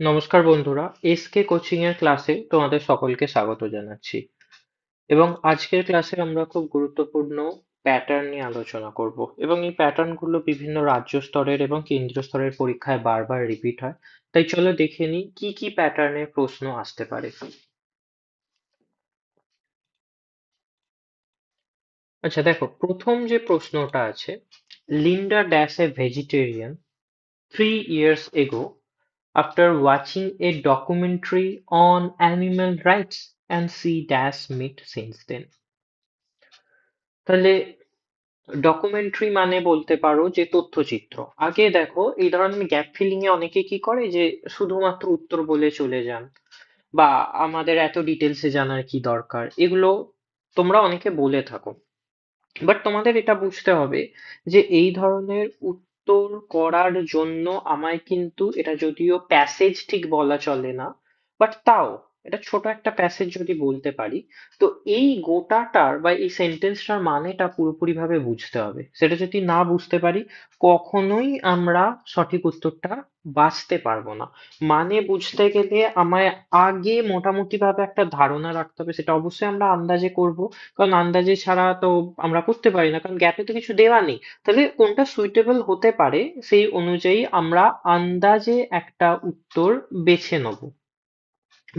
নমস্কার বন্ধুরা SK coaching এর ক্লাসে তোমাদের সকলকে স্বাগত জানাচ্ছি। এবং আজকের ক্লাসে আমরা খুব গুরুত্বপূর্ণ প্যাটার্ন নিয়ে আলোচনা করব। এবং এই প্যাটার্নগুলো বিভিন্ন রাজ্য স্তরের এবং কেন্দ্রীয় স্তরের পরীক্ষায় বারবার রিপিট হয়। তাই চলো দেখে নিই, কি কি প্যাটার্নের প্রশ্ন আসতে পারে। আচ্ছা দেখো, প্রথম যে প্রশ্নটা আছে Linda dash a vegetarian three years ago after watching a documentary on animal rights and see dash meat since then. তাহলে ডকুমেন্টারি মানে বলতে পারো যে তথ্যচিত্র। আগে দেখো, এই ধরনের গ্যাপ ফিলিং এ অনেকে কি করে যে শুধুমাত্র উত্তর বলে চলে যান বা আমাদের এত ডিটেলসে জানার কি দরকার? এগুলো তোমরা অনেকে বলে থাকো। বাট তোমাদের এটা বুঝতে হবে যে এই ধরনের উত্তর করার জন্য আমায় কিন্তু এটা যদিও প্যাসেজ ঠিক বলা চলে না বাট তাও। এটা ছোট একটা প্যাসেজ যদি বলতে পারি, তো এই গোটাটার বা এই সেন্টেন্সটার মানেটা পুরোপুরি ভাবে বুঝতে হবে। সেটা যদি না বুঝতে পারি, কখনোই আমরা সঠিক উত্তরটা বাঁচতে পারব না। মানে বুঝতে গেলে আমায় আগে মোটামুটি ভাবে একটা ধারণা রাখতে হবে, সেটা অবশ্যই আমরা আন্দাজে করব। কারণ আন্দাজে ছাড়া তো আমরা করতে পারি না, কারণ গ্যাপে তো কিছু দেওয়া নেই। তাহলে কোনটা সুইটেবল হতে পারে, সেই অনুযায়ী আমরা আন্দাজে একটা উত্তর বেছে নেব।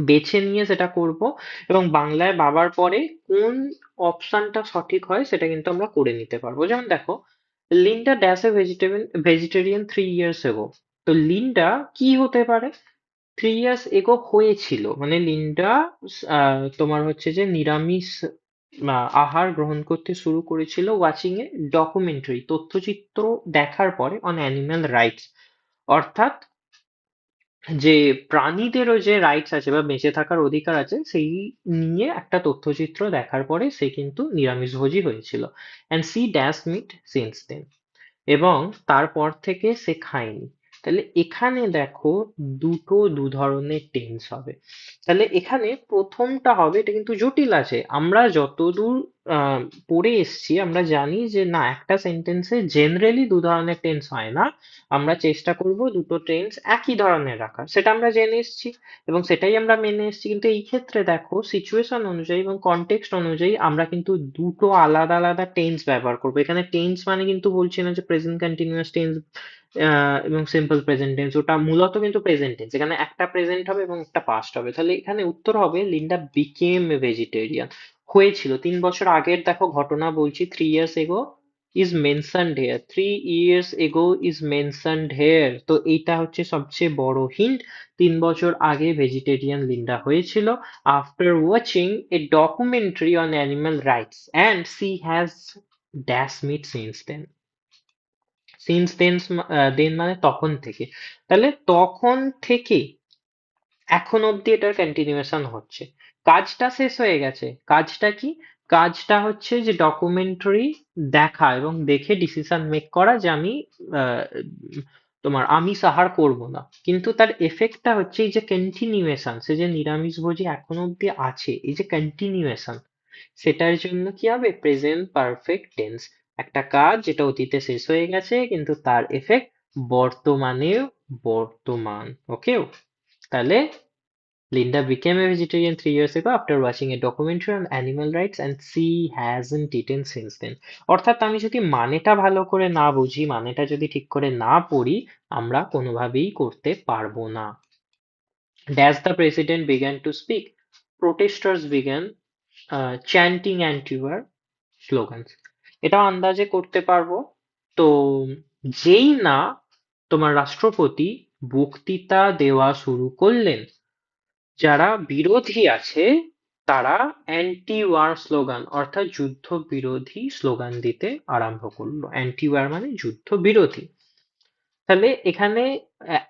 বেছে নিয়ে সেটা করব এবং বাংলায় বাবার পরে কোন অপশনটা সঠিক হয় সেটা কিন্তু আমরা করে নিতে পারব। যেমন দেখো Linda dash a vegetable vegetarian three years ago তো লিন্ডা কি হতে পারে? থ্রি ইয়ার্স এগো হয়েছিল। মানে লিন্ডা তোমার হচ্ছে যে নিরামিষ আহার গ্রহণ করতে শুরু করেছিল ওয়াচিং এ ডকুমেন্টারি তথ্যচিত্র দেখার পরে অন অ্যানিম্যাল রাইটস অর্থাৎ যে প্রাণীদেরও যে রাইটস আছে বা বেঁচে থাকার অধিকার আছে, সেই নিয়ে একটা তথ্যচিত্র দেখার পরে সে কিন্তু নিরামিষভোজী হয়েছিল। And she dash meat since then এবং তারপর থেকে সে খায়নি। তাহলে এখানে দেখো দুটো দু ধরনের টেন্স হবে। তাহলে এখানে প্রথমটা হবে, এটা কিন্তু জটিল আছে। আমরা যতদূর পড়ে এসেছি, আমরা জানি যে না, একটা সেন্টেন্সে জেনারেলি দু ধরনের টেন্স হয় না। আমরা চেষ্টা করব দুটো টেন্স একই ধরনের রাখার। সেটা আমরা জেনে এসছি এবং সেটাই আমরা মেনে এসেছি। কিন্তু এই ক্ষেত্রে দেখো সিচুয়েশন অনুযায়ী এবং কনটেক্সট অনুযায়ী আমরা কিন্তু দুটো আলাদা আলাদা টেন্স ব্যবহার করব। এখানে টেন্স মানে কিন্তু বলছি না যে প্রেজেন্ট কন্টিনিউয়াস টেন্স এবং সিম্পল প্রেজেন্ট টেন্স ওটা মূলত কিন্তু প্রেজেন্ট টেন্স এখানে একটা প্রেজেন্ট হবে এবং একটা পাস্ট হবে। তাহলে এখানে উত্তর হবে লিন্ডা বিকেম ভেজিটেরিয়ান হয়েছিল, তিন বছর আগের, দেখো, ঘটনা বলছি three years ago is mentioned here three years ago is mentioned here তো এইটা হচ্ছে সবচেয়ে বড় হিন্ট তিন বছর আগে ভেজিটেরিয়ান লিন্ডা হয়েছিল। After watching a documentary on animal rights and she has dash meat since then since then then মানে তখন থেকে। তাহলে তখন থেকে এখন অব্দি এটার কন্টিনিউয়েশন হচ্ছে। কাজটা শেষ হয়ে গেছে। কাজটা কি? কাজটা হচ্ছে যে ডকুমেন্টারি দেখা এবং দেখে ডিসিশন মেক করা যে আমি তোমার আমি সাহার করব না। কিন্তু তার এফেক্টটা হচ্ছে এই যে কন্টিনিউয়েশন সে যে নিরামিষ নিরামিষভোজী এখনও অব্দি আছে, এই যে কন্টিনিউয়েশন সেটার জন্য কি হবে? প্রেজেন্ট পারফেক্ট টেন্স একটা কাজ যেটা অতীতে শেষ হয়ে গেছে কিন্তু তার এফেক্ট বর্তমানে বর্তমান ওকে তাহলে Linda became a vegetarian three years ago after watching a documentary on animal rights and she hasn't eaten since then. অর্থাৎ আমি যদি মানেটা ভালো করে না বুঝি মানেটা যদি ঠিক করে না পড়ি আমরা কোনোভাবেই করতে পারব না As the president began to speak, protesters began uh, chanting anti-war slogans. এটা আন্দাজে করতে পারব। তো যেই না তোমার রাষ্ট্রপতি বক্তৃতা দেওয়া শুরু করলেন, যারা বিরোধী আছে তারা অ্যান্টি ওয়ার স্লোগান অর্থাৎ যুদ্ধ বিরোধী স্লোগান দিতে আরম্ভ করল। অ্যান্টি ওয়ার মানে যুদ্ধ বিরোধী তাহলে এখানে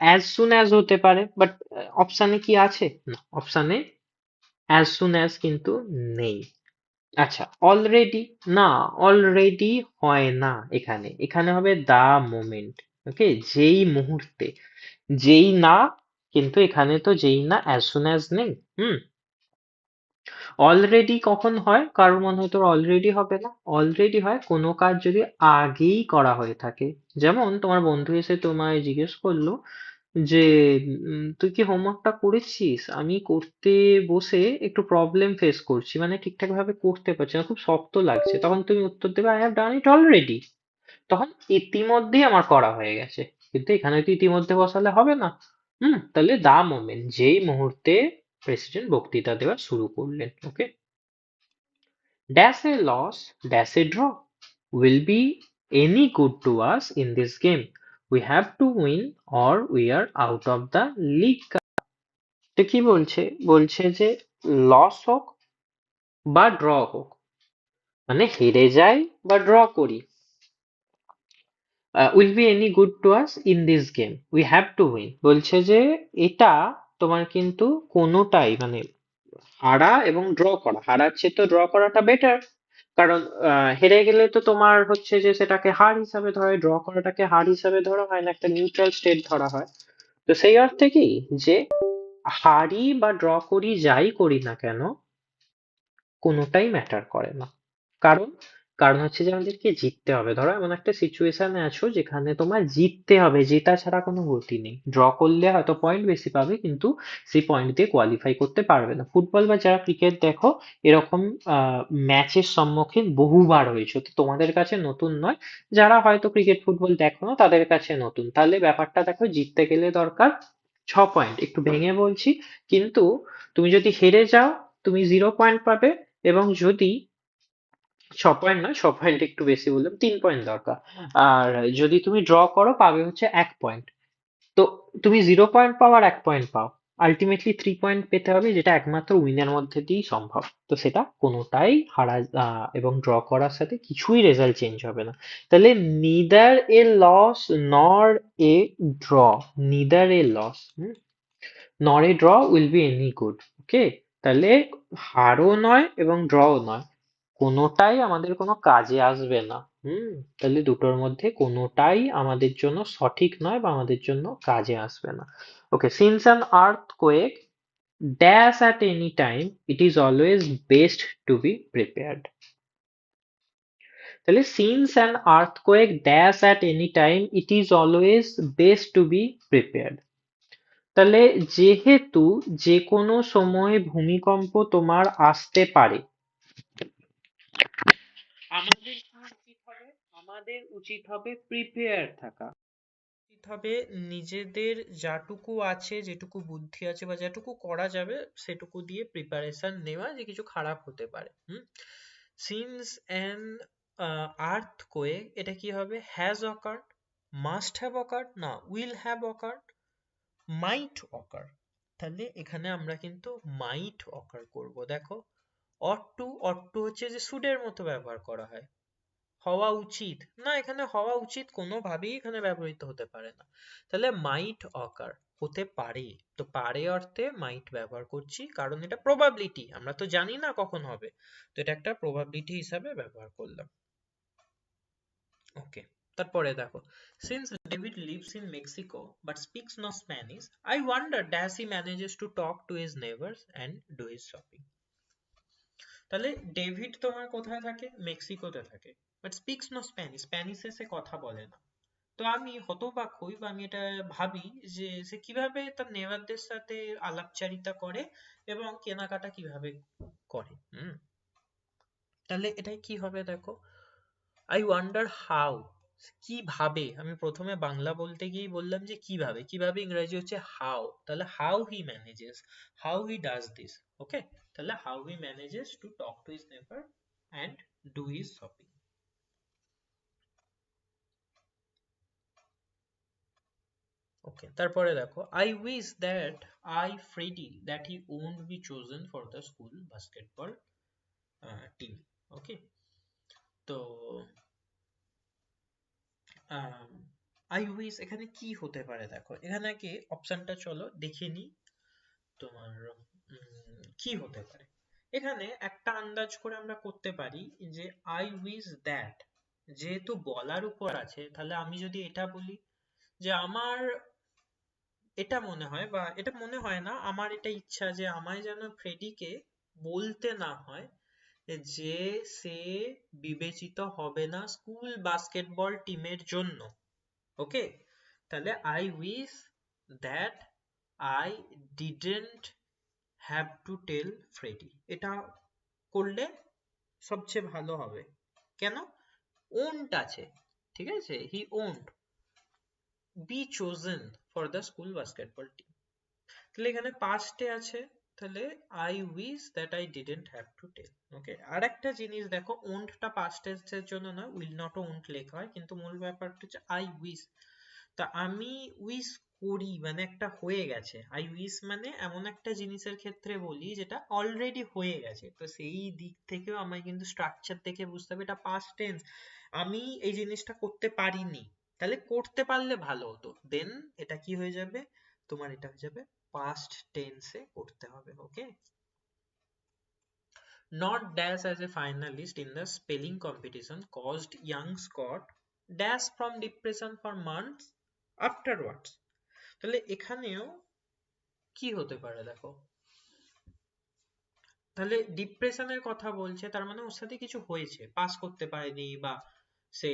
অ্যাজ সুন অ্যাজ হতে পারে বাট অপশানে কি আছে? না অপশানে অ্যাজ সুন অ্যাজ কিন্তু নেই। আচ্ছা অলরেডি না অলরেডি হয় না এখানে। এখানে হবে দা মোমেন্ট ওকে যেই মুহূর্তে। যেই না, কিন্তু এখানে তো যেই না অ্যাজ সুন অ্যাজ নেই, হুম? অলরেডি কখন হয়? কারোর মনে হয় তোর অলরেডি হবে না। অলরেডি হয় কোনো কাজ যদি আগেই করা হয়ে থাকে। যেমন তোমার বন্ধু এসে তোমায় জিজ্ঞেস করল যে তুই কি হোমওয়ার্কটা করেছিস? আমি করতে বসে একটু প্রবলেম ফেস করছি। মানে ঠিকঠাক ভাবে করতে পারছি না, খুব শক্ত লাগছে। তখন তুমি উত্তর দেবে I have done it already তখন ইতিমধ্যেই আমার করা হয়ে গেছে। কিন্তু এখানে তো ইতিমধ্যে বসালে হবে না। হুম, তাহলে দা মোমেন্ট যেই মুহূর্তে প্রেসিডেন্ট বক্তৃতা দেওয়া শুরু করলেন okay dash a loss dash a draw will be any good to us in this game. We have to win or we are out of the league. তো কি বলছে? বলছে যে লস হোক বা ড্র হোক মানে হেরে যাই বা ড্র করি will be any good to us in this game we have to win বলছে যে এটা তোমার কিন্তু কোনোটাই মানে হারা এবং ড্র করা হারার চেয়ে তো ড্র করাটা বেটার কারণ হেরে গেলে তো তোমার হচ্ছে যে সেটাকে হার হিসাবে ধরা হয় ড্র করাটাকে হার হিসাবে ধরা হয় না একটা নিউট্রাল স্টেট ধরা হয়। তো সেই অর্থে কি? যে হারি বা ড্র করি, যাই করি না কেন, কোনোটাই ম্যাটার করে না। কারণ কারণ হচ্ছে যে আমাদেরকে জিততে হবে। ধরো এমন একটা সিচুয়েশনে আছো যেখানে তোমার জিততে হবে, জেতা ছাড়া কোনো গতি নেই। ড্র করলে হয়তো পয়েন্ট বেশি পাবে, কিন্তু সেই পয়েন্ট দিয়ে কোয়ালিফাই করতে পারবে না। ফুটবল বা যারা ক্রিকেট দেখো, এরকম ম্যাচের সম্মুখীন বহুবার হয়েছে। তো তোমাদের কাছে নতুন নয়। যারা হয়তো ক্রিকেট ফুটবল দেখো না, তাদের কাছে নতুন। তাহলে ব্যাপারটা দেখো, জিততে গেলে দরকার ছ পয়েন্ট একটু ভেঙে বলছি, কিন্তু তুমি যদি হেরে যাও, তুমি জিরো পয়েন্ট পাবে এবং যদি ছ পয়েন্ট নয় ছ পয়েন্ট একটু বেশি বললাম, তিন পয়েন্ট দরকার। আর যদি তুমি ড্র করো, পাবে হচ্ছে এক পয়েন্ট তো তুমি জিরো পয়েন্ট পাও আর এক পয়েন্ট পাও। আলটিমেটলি থ্রি পয়েন্ট পেতে হবে, যেটা একমাত্র উইনের মধ্যে দিয়েই সম্ভব। তো সেটা কোনোটাই হারা এবং ড্র করার সাথে কিছুই রেজাল্ট চেঞ্জ হবে না। তাহলে neither a loss nor a draw neither a loss nor a draw will be any good okay তাহলে হারও নয় এবং ড্রও নয়। কোনোটাই আমাদের কোনো কাজে আসবে না। হুম? তাহলে দুটোর মধ্যে কোনোটাই আমাদের জন্য সঠিক নয় বা আমাদের জন্য কাজে আসবে না। Okay since an earthquake dash at any time it is always best to be prepared তাহলে since an earthquake dash at any time it is always best to be prepared তাহলে যেহেতু যে কোনো সময় ভূমিকম্প তোমার আসতে পারে আমাদের কি উচিত হবে? আমাদের উচিত হবে প্রিপেয়ার থাকা। উচিত হবে নিজেদের যাটুকু আছে, যেটুকু বুদ্ধি আছে বা যেটুকু করা যাবে, সেটুকু দিয়ে প্রিপারেশন নেওয়া যে কিছু খারাপ হতে পারে। হুম? সিন্স অ্যান আর্থকোয়েক এটা কি হবে? Has occurred must have occurred না will have occurred might occur তাহলে এখানে আমরা কিন্তু মাইট অকার করব। দেখো অট টু অট টু হচ্ছে যে সুডের মতো ব্যবহার করা হয়। হওয়া উচিত। না, এখানে হওয়া উচিত কোনোভাবেই এখানে ব্যবহৃত হতে পারে না। তাহলে মাইট অকার হতে পারে। তো পারে অর্থে মাইট ব্যবহার করছি, কারণ এটা প্রবাবিলিটি আমরা তো জানি না কখন হবে। তো এটা একটা প্রবাবিলিটি হিসাবে ব্যবহার করলাম। ওকে তারপরে দেখো। Since David lives in Mexico but speaks no Spanish, I wonder, does he manages to talk to his neighbors and do his shopping? তাহলে ডেভিড তোমার কোথায় থাকে? মেক্সিকোতে থাকে। বাট স্পিক্স নো স্প্যানিশ স্প্যানিশে সে কথা বলে না। তো আমি হতবাক হই বা আমি এটা ভাবি যে সে কীভাবে তার নেবারদের সাথে আলাপচারিতা করে এবং কেনাকাটা কীভাবে করে, হুম? তাহলে এটাই কি হবে দেখো? আই ওয়ান্ডার হাউ কীভাবে? আমি প্রথমে বাংলা বলতে গিয়েই বললাম যে কীভাবে? কীভাবে ইংরেজি হচ্ছে হাউ তাহলে how he manages how he does this okay তাহলে how he manages to talk to his neighbour and do his shopping okay তারপরে দেখো I wish that I Freddy that he won't be chosen for the school basketball team okay তো I wish এখানে কি হতে পারে দেখো, এখানে কি অপশনটা চলো, দেখে নি। তোমার কি হতে পারে? এখানে একটা আন্দাজ করে আমরা করতে পারি যে আই উইশ দ্যাট যেহেতু বলার উপর আছে, তাহলে আমি যদি এটা বলি যে আমার, এটা মনে হয় বা এটা মনে হয় না, আমার এটা ইচ্ছা যে আমায় যেন ফ্রেডিকে বলতে না হয় যে সে বিবেচিত হবে না স্কুল বাস্কেটবল টিমের জন্য। ওকে? তাহলে I wish that I didn't have to tell Freddy এটা করলে সবচেয়ে ভালো হবে। কেন? ওন্ট আছে। ঠিক আছে? He won't be chosen for the school basketball team তাহলে এখানে পাস্টে আছে। তাহলে I wish that I didn't have to tell okay আর একটা জিনিস দেখো, ওন্টটা পাস্ট টেন্সের জন্য না উইল নট ওন্ট লেখা হয়, কিন্তু মূল ব্যাপারটা হচ্ছে আই উইশ তা আমি উইশ করি মানে একটা হয়ে গেছে। আই উইশ মানে এমন একটা জিনিসের ক্ষেত্রে বলি, যেটা অলরেডি হয়ে গেছে। তো সেই দিক থেকেও আমায় কিন্তু স্ট্রাকচার দেখে বুঝতে হবে, এটা পাস্ট টেন্স আমি এই জিনিসটা করতে পারিনি। তাহলে করতে পারলে ভালো হতো। দেন এটা কি হয়ে যাবে? তোমার এটা হয়ে যাবে, past tense এ করতে হবে ওকে not dash as a finalist in the spelling competition caused young Scott dash from depression for months afterwards তাহলে এখানেও কি হতে পারে দেখো তাহলে ডিপ্রেশনের কথা বলছে তার মানে ওর সাথে কিছু হয়েছে পাস করতে পারেনি বা সে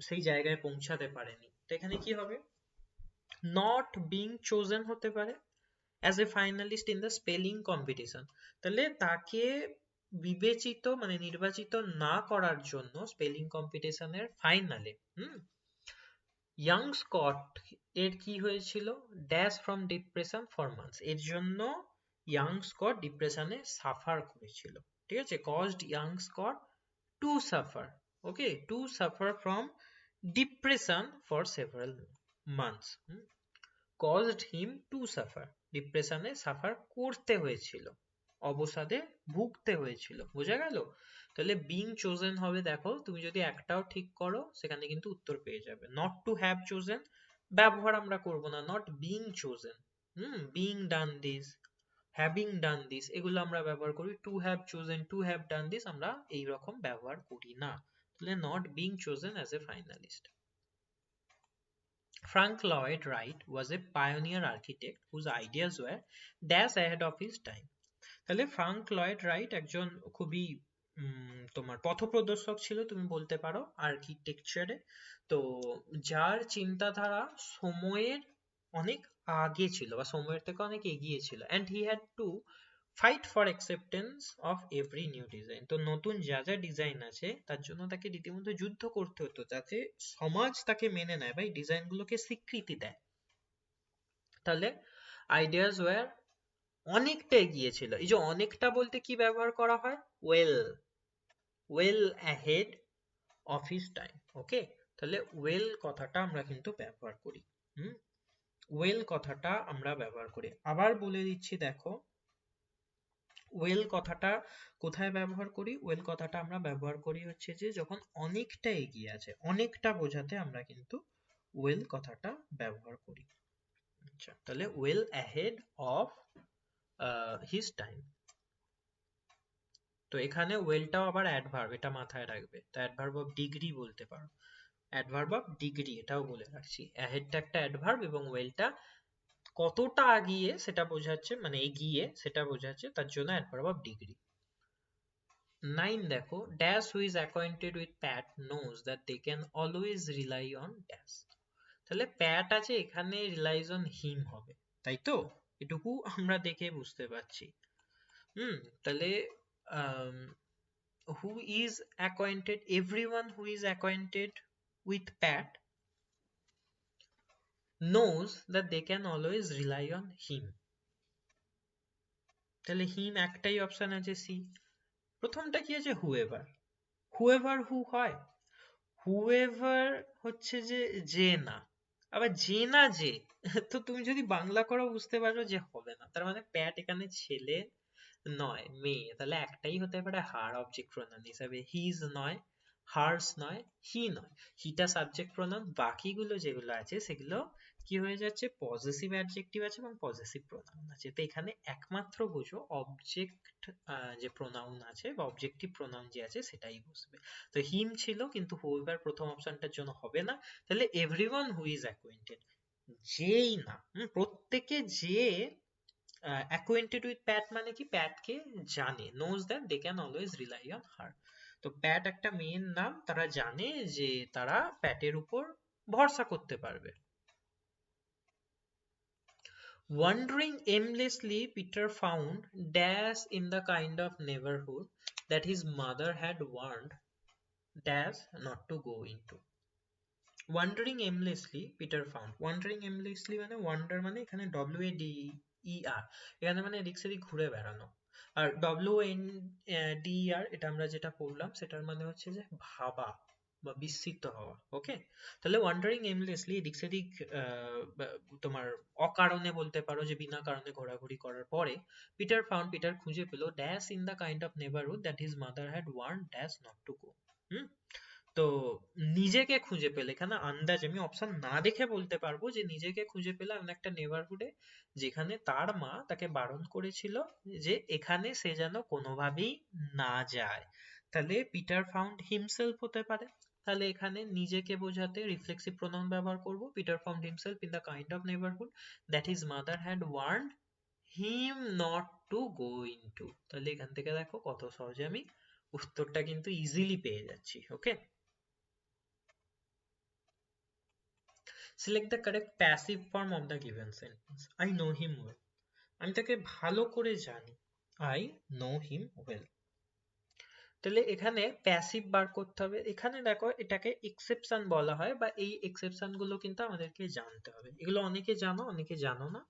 সেই জায়গায় পৌঁছাতে পারেনি তো এখানে কি হবে নট বিং চোজেন হতে পারে as a finalist in the spelling competition তাহলে তাকে বিবেচিত মানে নির্বাচিত না করার জন্য স্পেলিং কম্পিটিশনের ফাইনালে হুম? ইয়াং স্কট এর কি হয়েছিল? Dash from depression for months এর জন্য ইয়াং স্কট ডিপ্রেশনে সাফার করেছিল। ঠিক আছে? Caused young Scott to suffer okay to suffer from depression for several months caused him to suffer ডিপ্রেশনে সাফার করতে হয়েছিল, অবসাদে ভুগতে হয়েছিল, বোঝা গেল? তাহলে বিং চোজেন হবে দেখো, তুমি যদি একটাও ঠিক করো, সেখানে কিন্তু উত্তর পেয়ে যাবে। নট টু হ্যাভ চোজেন ব্যবহার আমরা করব না not being chosen hmm being done this having done this এগুলো আমরা ব্যবহার করি to have chosen to have done this আমরা এই রকম ব্যবহার করি না। তাহলে not being chosen as a finalist Frank Lloyd Wright was a pioneer architect whose ideas were dash ahead of his time. তাহলে ফ্রাঙ্ক লয়েড রাইট একজন খুবই তোমার পথপ্রদর্শক ছিল, তুমি বলতে পারো আর্কিটেকচারে তো যার চিন্তাধারা সময়ের অনেক আগে ছিল বা সময়ের থেকে অনেক এগিয়ে ছিল and he had to fight for acceptance of every new design তো নতুন যা যা ডিজাইন আছে, তার জন্য তাকে রীতিমতো যুদ্ধ করতে হতো যাতে সমাজ তাকে মেনে নেয় বা এই ডিজাইনগুলোকে স্বীকৃতি দেয়। তাহলে আইডিয়াস ওয়ার অনেকটা এগিয়ে ছিল এই যে অনেকটা বলতে কি ব্যবহার করা হয়? Well well ahead of his time okay তাহলে ওয়েল কথাটা আমরা কিন্তু ব্যবহার করি, হুম? ওয়েল কথাটা আমরা ব্যবহার করি। আবার বলে দিচ্ছি, দেখো ওয়েল কথাটা কোথায় ব্যবহার করি? ওয়েল কথাটা আমরা ব্যবহার করি হচ্ছে যে, যখন অনেকটা এগিয়ে আছে, অনেকটা বোঝাতে আমরা কিন্তু ওয়েল কথাটা ব্যবহার করি। আচ্ছা তাহলে well ahead of his time তো এখানে ওয়েলটাও আবার অ্যাডভার্ব এটা মাথায় রাখবে। তো অ্যাডভার্ব অফ ডিগ্রি বলতে পারো। অ্যাডভার্ব অফ ডিগ্রি এটাও বলে রাখছি। অ্যাহেডটা একটা অ্যাডভার্ব এবং ওয়েলটা কতটা আগিয়ে সেটা বোঝাচ্ছে মানে এগিয়ে সেটা বোঝাচ্ছে তার জন্য অ্যাডভার্ব অফ ডিগ্রি নাইন দেখো dash who is acquainted with Pat knows that they can always rely on dash তাহলে প্যাট আছে, এখানে রিলাইজ অন হিম হবে, তাই তো? এটুকু আমরা দেখে বুঝতে পারছি। হুম, তাহলে who is acquainted everyone who is acquainted with Pat knows that they can always rely on him. তাহলে হিম একটাই অপশন আছে সি প্রথমটা কি আছে? হুএভার হুএভার হু হয়। হুএভার হচ্ছে যে যে না। আবার যে না যে, তো তুমি যদি বাংলা করো বুঝতে পারো যে হবে না। তার মানে প্যাট এখানে ছেলে নয়, মেয়ে। তাহলে একটাই হতে পারে হার অবজেক্ট প্রোনাউন হিসাবে। হিজ নয় হার্স নয় হি নয়। হিটা সাবজেক্ট প্রোনাউন বাকিগুলো যেগুলো আছে সেগুলো কি হয়ে যাচ্ছে? পজিটিভ অ্যাডজেক্টিভ আছে এবং পজিটিভ প্রোনাউন আছে। তো এখানে একমাত্র বোঝো অবজেক্ট যে প্রোনাউন আছে বা অবজেক্টিভ প্রোনাউন যে আছে সেটাই বসবে। তো হিম ছিল, কিন্তু হুইভার প্রথম অপশনটার জন্য হবে না। তাহলে এভরিওয়ান হু ইজ অ্যাকোয়েন্টেড যেই না প্রত্যেকে যে অ্যাকোয়েন্টেড উইথ প্যাট মানে কি? প্যাটকে জানে knows that they can always rely on her তো প্যাট একটা মেয়ের নাম, তারা জানে যে তারা প্যাটের উপর ভরসা করতে পারবে। Wandering aimlessly, Peter found dash in the kind of neighborhood that his mother had warned dash not to go into. Wandering aimlessly Peter found wandering aimlessly মানে ওয়ান্ডার মানে এখানে ডব্লিউ এ ডি ই আর এখানে মানে এদিক সেদিক ঘুরে বেড়ানো। আর ডব্লিউ এন ডি আর এটা আমরা যেটা পড়লাম সেটার মানে হচ্ছে যে ভাবা। বা বিস্মিত হওয়া ওকে তাহলে ওয়ান্ডারিং এমলেসলি এদিক সেদিক তোমার অকারণে বলতে পারো যে বিনা কারণে ঘোরাঘুরি করার পরে পিটার ফাউন্ড পিটার খুঁজে পেল dash in the kind of neighbourhood that his mother had warned dash not to go hmm? তো নিজেকে খুঁজে পেলে, এখানে আন্দাজ, আমি অপশন না দেখে বলতে পারব যে নিজেকে খুঁজে পেলে এমন একটা নেবারহুডে যেখানে তার মা তাকে বারণ করেছিল যে এখানে সে যেন কোনোভাবেই না যায়। তাহলে পিটার ফাউন্ড হিমসেলফ হতে পারে। তাহলে এখানে নিজেকে বোঝাতে রিফ্লেক্সিভ প্রোনাউন ব্যবহার করব Peter found himself in the kind of neighbourhood that his mother had warned him not to go into তাহলে এখান থেকে দেখো কত সহজে আমি উত্তরটা কিন্তু ইজিলি পেয়ে যাচ্ছি ওকে Select the correct passive form of the given sentence. I know him well. আমি তাকে ভালো করে জানি I know him well. তাহলে এখানে প্যাসিভ বার করতে হবে। এখানে দেখো এটাকে এক্সেপশন বলা হয় বা এই এক্সেপশনগুলো কিন্তু আমাদেরকে জানতে হবে। এগুলো অনেকে জানো অনেকে জানো না।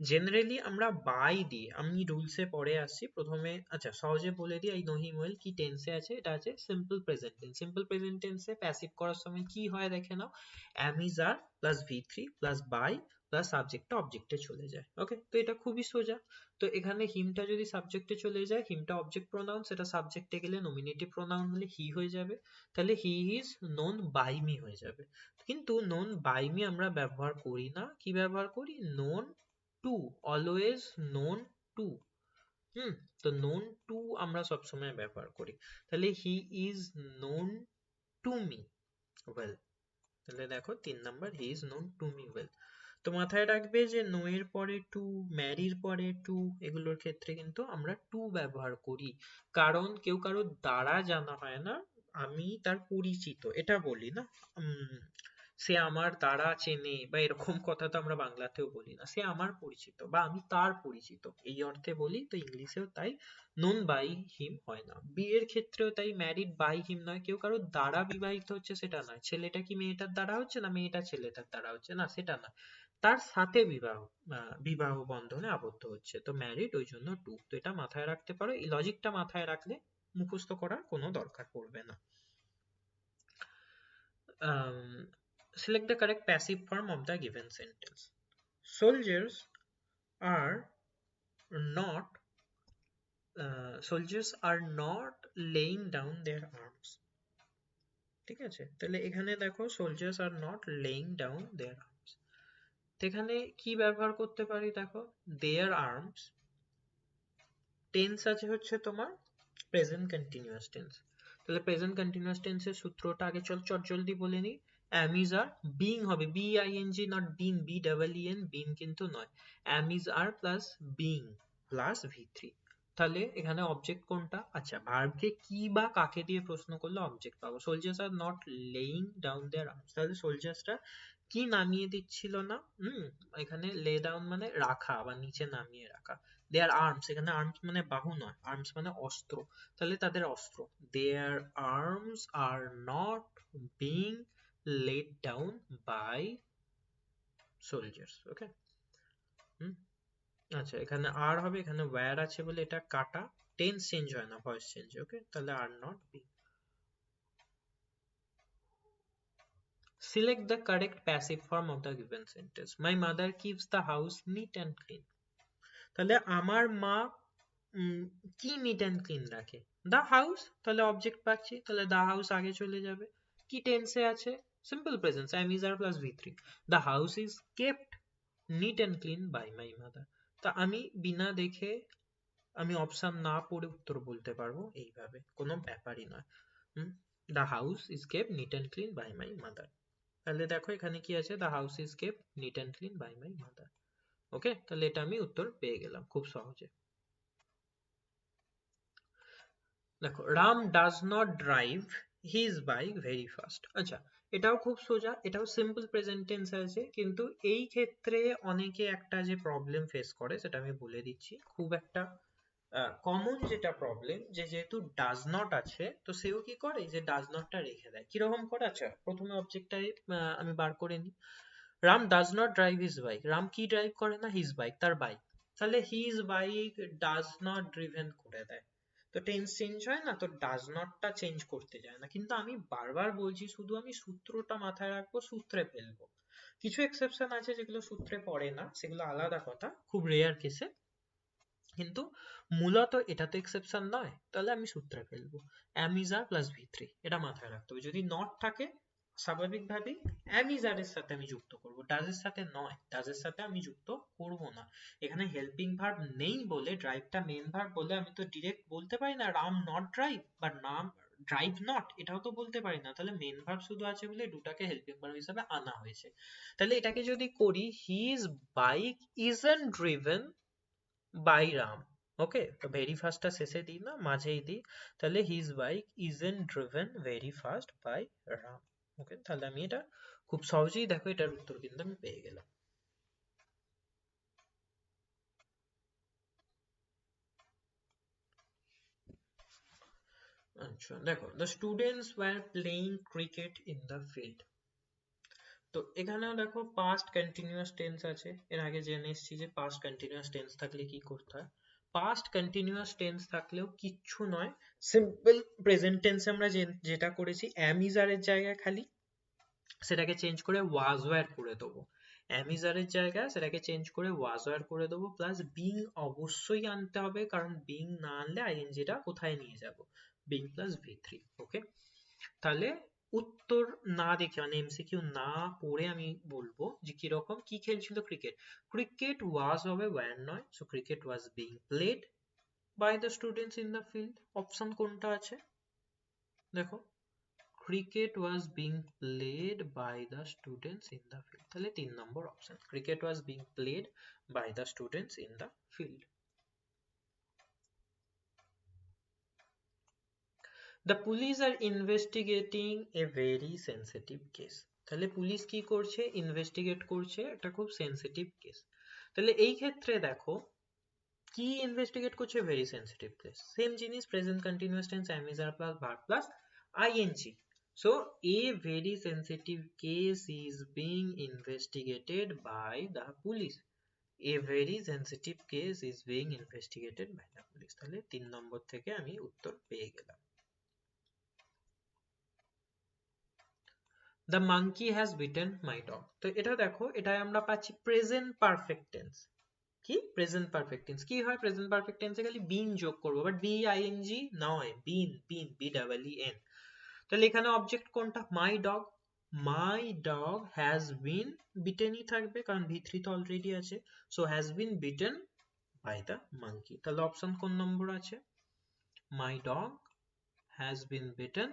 জেনারেলি আমরা বাই দিই আমি রুলসে পরে আসছি। প্রথমে আচ্ছা সহজে বলে দিই, এই নো হিম ওয়েল কি টেন্সে আছে? এটা আছে simple present tense simple present টেন্সে প্যাসিভ করার সময় কি হয় দেখে নাও? am is are plus V three plus by plus সাবজেক্টটা অবজেক্টে চলে যায় ওকে তো এটা খুবই সোজা। তো এখানে হিমটা যদি সাবজেক্টে চলে যায় হিমটা অবজেক্ট প্রোনাউন সেটা সাবজেক্টে গেলে নমিনেটিভ প্রোনাউন হলে হি হয়ে যাবে। তাহলে he is known by me হয়ে যাবে। কিন্তু নোন বাই মি আমরা ব্যবহার করি না। কি ব্যবহার করি? Known to always known to hmm, তো নোন টু আমরা সবসময় ব্যবহার করি। তাহলে he is known to me well তাহলে দেখো, তিন number he is known to me well তো মাথায় রাখবে যে নো এর পরে টু, ম্যারির পরে টু, এগুলোর ক্ষেত্রে কিন্তু আমরা টু ব্যবহার করি। কারণ কেউ কারোর দ্বারা জানা হয় না, আমি তার পরিচিত, এটা বলি না। সে আমার দ্বারা চেনে বা এরকম কথা তো আমরা বাংলাতেও বলি না। সে আমার পরিচিত বা আমি তার পরিচিত, এই অর্থে বলি, তো ইংলিশেও তাই নোন বাই হিম হয় না। বিয়ের ক্ষেত্রেও তাই ম্যারিড বাই হিম নয়, কেউ কারোর দ্বারা বিবাহিত হচ্ছে সেটা নয়। ছেলেটা কি মেয়েটার দ্বারা হচ্ছে না? মেয়েটা ছেলেটার দ্বারা হচ্ছে না, সেটা না তার সাথে বিবাহ বিবাহ বন্ধনে আবদ্ধ হচ্ছে। তো ম্যারিড ওই জন্য টু, তো এটা মাথায় রাখতে পারো। এই লজিকটা মাথায় রাখলে মুখস্থ করার কোনো দরকার পড়বে না। Select the correct passive form of the given sentence soldiers are not soldiers are not laying down their arms ঠিক আছে? তাহলে এখানে দেখো soldiers are not laying down their এখানে কি ব্যবহার করতে পারি দেখো? Their arms টেন্স আছে হচ্ছে তোমার প্রেজেন্ট কন্টিনিউয়াস টেন্স তাহলে প্রেজেন্ট কন্টিনিউয়াস টেন্সের সূত্রটা আগে চল, চট জলদি বলে নিই। Am is are being হবে। B i n g not been b double E N been কিন্তু নয়। Am is are plus being plus v3 তাহলে এখানে অবজেক্ট কোনটা? আচ্ছা ভার্বকে কি বা কাকে দিয়ে প্রশ্ন করলে অবজেক্ট পাবো? Soldiers are not laying down their arms তাহলে সোলজার্সরা কি নামিয়ে দিচ্ছিল না? হুম, এখানে লে ডাউন মানে রাখা বা নিচে নামিয়ে রাখা। দেয়ার আর্মস এখানে আর্মস মানে বাহু নয় আর্মস মানে অস্ত্র। তাহলে তাদের অস্ত্র। Their arms are not being laid down by soldiers okay hmm আচ্ছা এখানে আর হবে, এখানে ওয়্যার আছে বলে এটা কাটা। টেন্স চেঞ্জ হয় না ভয়েস চেঞ্জ ওকে তাহলে are not be Select the correct passive form of the given sentence. My mother keeps the house neat and clean. তাহলে আমার মা কি নিট অ্যান্ড ক্লিন রাখে? দা হাউস তাহলে অবজেক্ট পাচ্ছি। তাহলে দা হাউস আগে চলে যাবে। কি টেন্সে আছে? Simple presence I is are plus V three the house is kept neat and clean by my mother তা আমি বিনা দেখে আমি অপশন না পড়ে উত্তর বলতে পারব এইভাবে। কোনো ব্যাপারই নয়। The house is kept neat and clean by my mother তাহলে দেখো এখানে কি আছে? The house is kept neat and clean by my mother okay তাহলে এটা আমি উত্তর পেয়ে গেলাম খুব সহজে। দেখো Ram does not drive his bike very fast আচ্ছা এটাও খুব সোজা, এটাও সিম্পল প্রেজেন্ট টেন্স আছে, কিন্তু এই ক্ষেত্রে অনেকে একটা যে প্রবলেম ফেস করে, সেটা আমি বলে দিচ্ছি। খুব একটা কমন যেটা প্রবলেম যে যেহেতু ডাজ নট আছে, তো সেও কি করে? যে ডাজ নটটা রেখে দেয়। কীরকম করে? আচ্ছা প্রথমে অবজেক্টটাই আমি বার করে নিই। Ram does not drive his bike Ram কি ড্রাইভ করে না? হিজ বাইক তার বাইক তাহলে his bike does not driven করে দেয়। তো টেন্স চেঞ্জ হয় না? তো ডাজ নটটা চেঞ্জ করতে যায় না। কিন্তু আমি বারবার বলছি, শুধু আমি সূত্রটা মাথায় রাখব, সূত্রে ফেলব। কিছু এক্সেপশন আছে যেগুলো সূত্রে পড়ে না, সেগুলো আলাদা কথা। খুব রেয়ার কেসে কিন্তু মূলত এটা তো এক্সেপশন নয়। তাহলে আমি সূত্রে ফেলব। অ্যামিজার প্লাস ভি থ্রি এটা মাথায় রাখতে হবে। যদি নট থাকে, স্বাভাবিকভাবেই অ্যামিজারের সাথে আমি যুক্ত করব। ডাজের সাথে নয় ডাজের সাথে আমি যুক্ত করব না। এখানে হেল্পিং ভার্ব নেই বলে ড্রাইভটা মেন ভার্ব বলে আমি তো ডিরেক্ট বলতে পারি না। রাম নট ড্রাইভ বা নাম ড্রাইভ নট এটাও তো বলতে পারি না। তাহলে মেন ভার্ব শুধু আছে বলে দুটাকে হেল্পিং ভার্ব হিসেবে আনা হয়েছে। তাহলে এটাকে যদি করি his bike isn't driven by Ram okay তো ভেরি ফাস্টটা শেষে দিই না, মাঝেই দিই। তাহলে his bike isn't driven very fast by Ram okay তাহলে আমি এটা খুব সহজেই দেখো, এটার উত্তর কিন্তু আমি পেয়ে গেলাম। আচ্ছা দেখো, the students were playing cricket in the field. তো এখানেও দেখো past continuous tense আছে এর আগে জেনে এসেছি যে past continuous tense থাকলে কি করতে হয় past continuous tense থাকলেও কিচ্ছু নয় simple present tense আমরা যেটা করেছি am is are এর জায়গায় খালি সেটাকে চেঞ্জ করে was were করে দেবো am is are এর জায়গায় সেটাকে চেঞ্জ করে was were করে দেবো প্লাস being অবশ্যই আনতে হবে কারণ being না আনলে ing টা কোথায় নিয়ে যাব being plus v3 ওকে তাহলে উত্তর না দেখে মানে এমসিকিউ না পড়ে আমি বলব যে কীরকম, কি খেলছিল ক্রিকেট ক্রিকেট ওয়াজ হবে ওয়ার নয় so cricket was being played by the students in the field option কোনটা আছে? দেখো cricket was being played by the students in the field তাহলে তিন নম্বর option cricket was being played by the students in the field the police are investigating a very sensitive case তাহলে police কি করছে? Investigate করছে একটা খুব sensitive case তাহলে এই ক্ষেত্রে দেখো, কি ইনভেস্টিগেট করছে? ভেরি সেন্সিটিভ কেস সেম জিনিস present continuous tense am is are plus bar plus ING so a very sensitive case is being investigated by the police a very sensitive case is being investigated by the police তাহলে তিন number থেকে আমি উত্তর পেয়ে গেলাম। The monkey has bitten my dog তো এটা দেখো এটাই আমরা পাচ্ছি present perfect tense কি present perfect tense কি হয় perfect tense এ খালি been যোগ করব but b i n g নয় been been b double e n তাহলে এখানে অবজেক্ট কোনটা my dog my dog has been bitten ই থাকবে কারণ v3 তো অলরেডি আছে so has been bitten by the monkey তাহলে অপশন কোন নম্বর আছে my dog has been bitten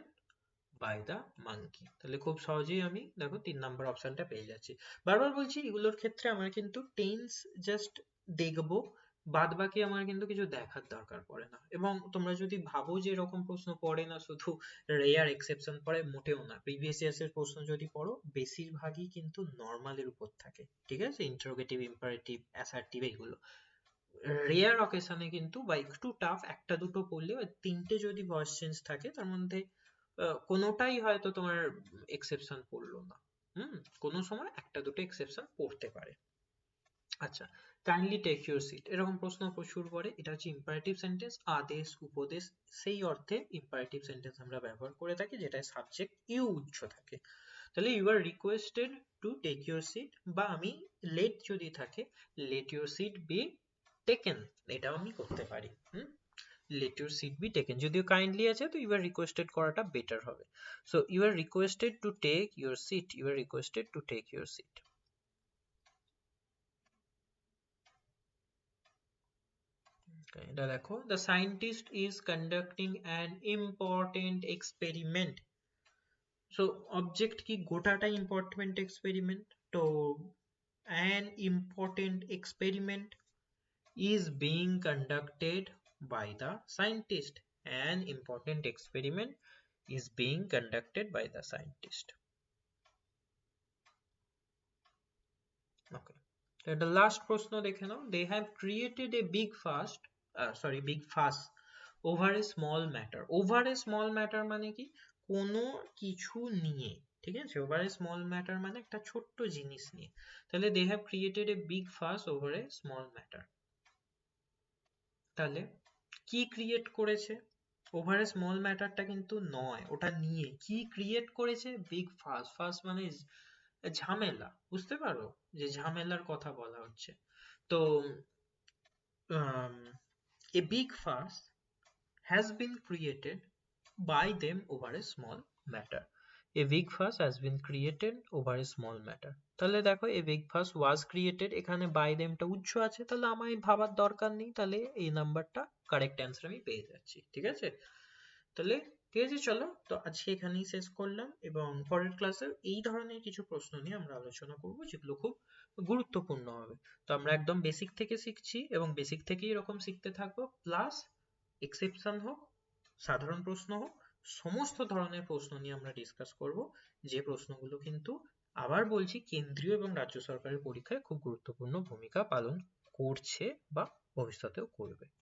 by the monkey তাহলে খুব সহজেই আমি দেখো তিন নাম্বার অপশনটা পেয়ে যাচ্ছি। বারবার বলছি, এগুলোর ক্ষেত্রে আমার কিন্তু টেন্স জাস্ট দেখব বাদ বাকি আমার কিন্তু কিছু দেখার দরকার পড়ে না। এবং তোমরা যদি ভাবো যে এরকম প্রশ্ন পড়ে না, শুধু রেয়ার এক্সেপশন পড়ে, মোটেও না। প্রিভিয়াস ইয়ার্স এর প্রশ্ন যদি পড়ো, বেশিরভাগই কিন্তু নর্মালের উপর থাকে। ঠিক আছে? ইন্টারোগেটিভ ইম্পারেটিভ অ্যাসার্টিভ এগুলো। রেয়ার অকেশনে কিন্তু বা একটু টাফ একটা দুটো পড়লে তিনটে যদি ভয়েস চেঞ্জ থাকে, তার মধ্যে কোনোটাই হয়তো তোমার এক্সেপশন পড়ল না। হুম, কোনো সময় একটা দুটো এক্সেপশন পড়তে পারে। আচ্ছা কাইন্ডলি টেক ইউর সিট এরকম প্রশ্ন প্রচুর পড়ে। এটা হচ্ছে ইম্পারেটিভ সেন্টেন্স আদেশ, উপদেশ, সেই অর্থে ইম্পারেটিভ সেন্টেন্স আমরা ব্যবহার করে থাকি, যেটায় সাবজেক্ট ইউ উচ্চ থাকে। তাহলে you are requested to take your seat বা আমি লেট যদি থাকে let your seat be taken এটাও আমি করতে পারি। হুম? let your seat be taken যদিও কাইন্ডলি আছে তো ইউ আর রিকোয়েস্টেড করাটা বেটার হবে so you are requested to take your seat you are requested to take your seat এটা দেখো the scientist is conducting an important experiment so object কি গোটাটা important experiment তো an important experiment is being conducted by the scientist. An important experiment is being conducted by the scientist. Okay. The last question, dekhe. They have created a big fast, uh, sorry, big fast over a small matter. Over a small matter মানে কি কোনো কিছু নিয়ে ঠিক আছে over a small matter মানে একটা ছোট্ট জিনিস নিয়ে তাহলে they have created a big fuss over a small matter তাহলে কি ক্রিয়েট করেছে ওভার এ স্মল ম্যাটারটা কিন্তু নয় ওটা নিয়ে কি ক্রিয়েট করেছে বিগ ফাস ফাস মানে ঝামেলা বুঝতে পারো যে ঝামেলার কথা বলা হচ্ছে তো a big fuss has been created by them over a small matter. A big fuss has been created over a small matter. তাহলে দেখো big fuss was created, এখানে by them টা উৎস আছে, তাহলে আমায় ভাবার দরকার নেই, তাহলে এই নাম্বারটা কারেক্ট অ্যান্সার আমি পেয়ে যাচ্ছি, ঠিক আছে? তাহলে ঠিক আছে, চলো, তো আজকে এখানেই শেষ করলাম, এবং পরের ক্লাসে এই ধরনের কিছু প্রশ্ন নিয়ে আমরা আলোচনা করব, যেগুলো খুব গুরুত্বপূর্ণ হবে। তো আমরা একদম বেসিক থেকে শিখছি, এবং বেসিক থেকেই এরকম শিখতে থাকব প্লাস এক্সেপশন হোক, সাধারণ প্রশ্ন হোক, সমস্ত ধরনের প্রশ্ন নিয়ে আমরা ডিসকাস করব, যে প্রশ্নগুলো কিন্তু আবার বলছি কেন্দ্রীয় এবং রাজ্য সরকারের পরীক্ষায় খুব গুরুত্বপূর্ণ ভূমিকা পালন করছে বা ভবিষ্যতেও করবে।